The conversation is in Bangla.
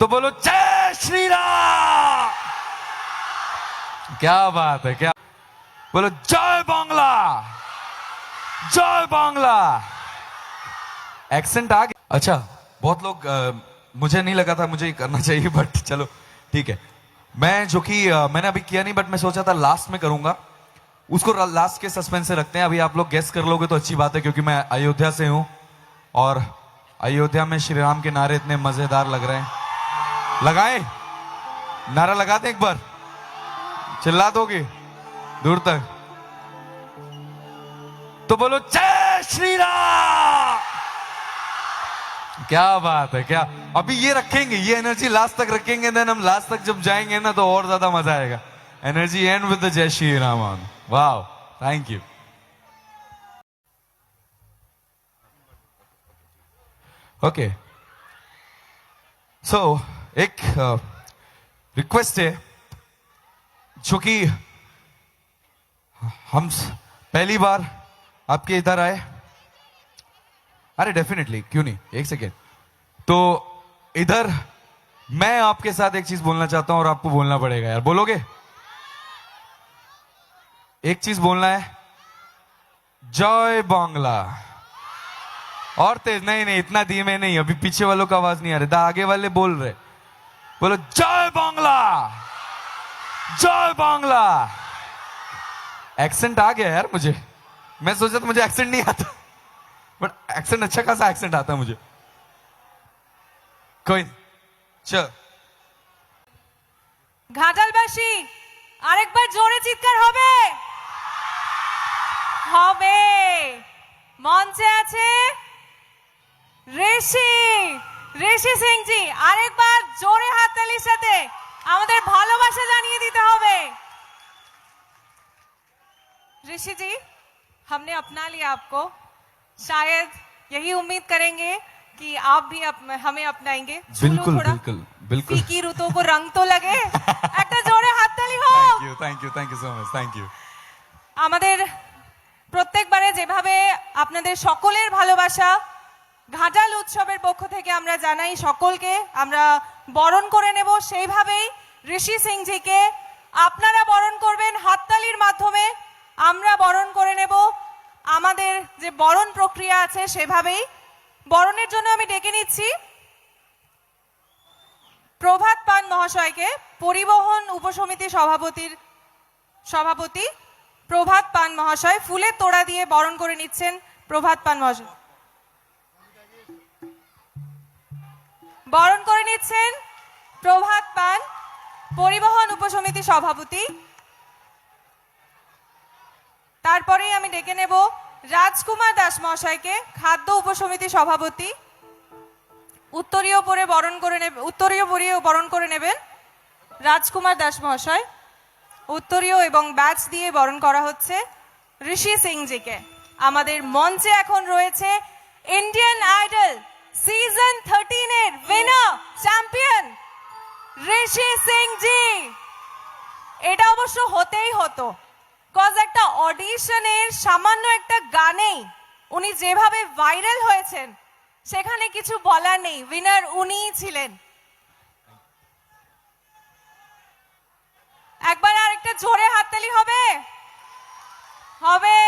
तो बोलो जय श्री राम क्या बात है क्या बोलो जय बांग्ला। जय बांग्ला। एक्सेंट आ गया। अच्छा बहुत लोग अ, मुझे नहीं लगा था मुझे ये करना चाहिए बट चलो ठीक है। मैं जो कि मैंने अभी किया नहीं बट मैं सोचा था लास्ट में करूँगा। उसको लास्ट के सस्पेंस से रखते हैं। अभी आप लोग गेस कर लोगे तो अच्छी बात है क्योंकि मैं अयोध्या से हूँ। और अयोध्या में श्री राम के नारे इतने मज़ेदार लग रहे हैं। लगाए। नारा लगा दें एक बार। चिल्ला दोगे? दूर तक। तो बोलो, जय श्री राम क्या बात है, क्या? अभी ये रखेंगे, ये एनर्जी लास्ट तक रखेंगे देन हम लास्ट तक जब जाएँगे ना तो और ज़्यादा मज़ा आएगा। Energy and with Jai Shri Ram on wow thank you okay so एक रिक्वेस्ट है, जो कि हम पहली बार आपके इधर आए। अरे डेफिनेटली क्यों नहीं? एक सेकेंड तो इधर मैं आपके साथ एक चीज़ बोलना चाहता हूँ और आपको बोलना पड़ेगा, यार। बोलोगे? एक चीज़ बोलना है। जय बांग्ला। और तेज, नहीं नहीं, इतना धीमे नहीं, अभी पीछे वालों का आवाज़ नहीं आ रही। था आगे वाले बोल रहे। बोलो जय बांग्ला जय बांग्ला एक्सेंट आ गया यार मुझे मैं सोचा था मुझे एक्सेंट नहीं आता बट एक्सेंट अच्छा खासा एक्सेंट आता है मुझे कोई नहीं। चल ঘাটালবাসী আরেকবার জোরে চিৎকার হবে হবে মঞ্চে আছে ঋষি ঋষি সিং জি আরেকবার জোরে হাততালির সাথে আমাদের ভালোবাসা জানিয়ে দিতে হবে ऋषि जी हमने अपना लिया आपको शायद यही उम्मीद करेंगे कि आप भी अप, हमें अपनाएंगे झूलो बिल्कुल थोड़ा। बिल्कुल बिल्कुल ফিকি ঋতু কো রং তো লাগে একটা জোরে হাততালি হোক thank you thank you thank you so much thank you আমাদের প্রত্যেকবারে যেভাবে আপনাদের সকলের ভালোবাসা ঘাটাল উৎসবের পক্ষ থেকে আমরা জানাই সকলকে, আমরা বরণ করে নেব সেইভাবেই ঋষি সিংজিকে। আপনারা বরণ করবেন হাততালির মাধ্যমে, আমরা বরণ করে নেব। আমাদের যে বরণ প্রক্রিয়া আছে সেভাবেই। বরণের জন্য আমি ডেকে নিচ্ছি। প্রভাত পান মহাশয়কে পরিবহন উপসমিতি সভাপতির সভাপতি প্রভাত পান মহাশয় ফুলের তোড়া দিয়ে বরণ করে নিচ্ছেন প্রভাত পান মহাশয়। বরণ করে নিচ্ছেন প্রভাত পান পরিবহন উপসমিতি সভাপতি। তারপরেই আমি ডেকে নেব রাজকুমার দাস মহাশয়কে, খাদ্য উপসমিতি সভাপতি। উত্তরীয় পরে বরণ করে নেবে, উত্তরীয় পরিয়ে বরণ করে নেবেন রাজকুমার দাস মহাশয়। উত্তরীয় এবং ব্যাচ দিয়ে বরণ করা হচ্ছে ঋষি সিংজিকে। আমাদের মঞ্চে এখন রয়েছে ইন্ডিয়ান আইডল ঋষি সিংজি এটা অবশ্য হতেই হতো। কজ একটা অডিশনের সামান্য একটা গানেই উনি যেভাবে ভাইরাল হয়েছেন, সেখানে কিছু বলার নেই। উইনার উনিই ছিলেন। একবার আরেকটা জোরে হাততালি হবে? হবে।